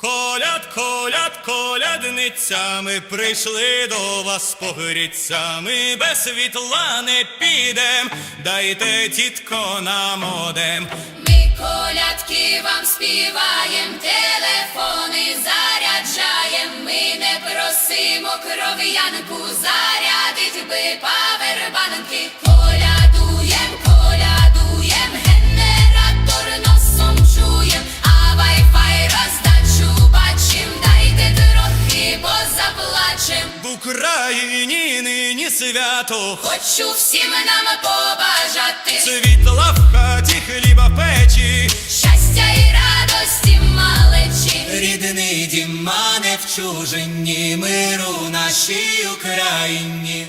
Коляд, коляд, колядницями прийшли до вас погріться. Ми без світла не підем, дайте тітко нам одем. Ми колядки вам співаєм, телефони заряджаєм. Ми не просимо кров'янку, зарядить би В Україні нині свято, Хочу всім нам побажати світла в хаті, хліба в печі. щастя і радості малечі. Рідний дім, а не в чужині, миру нашій Україні.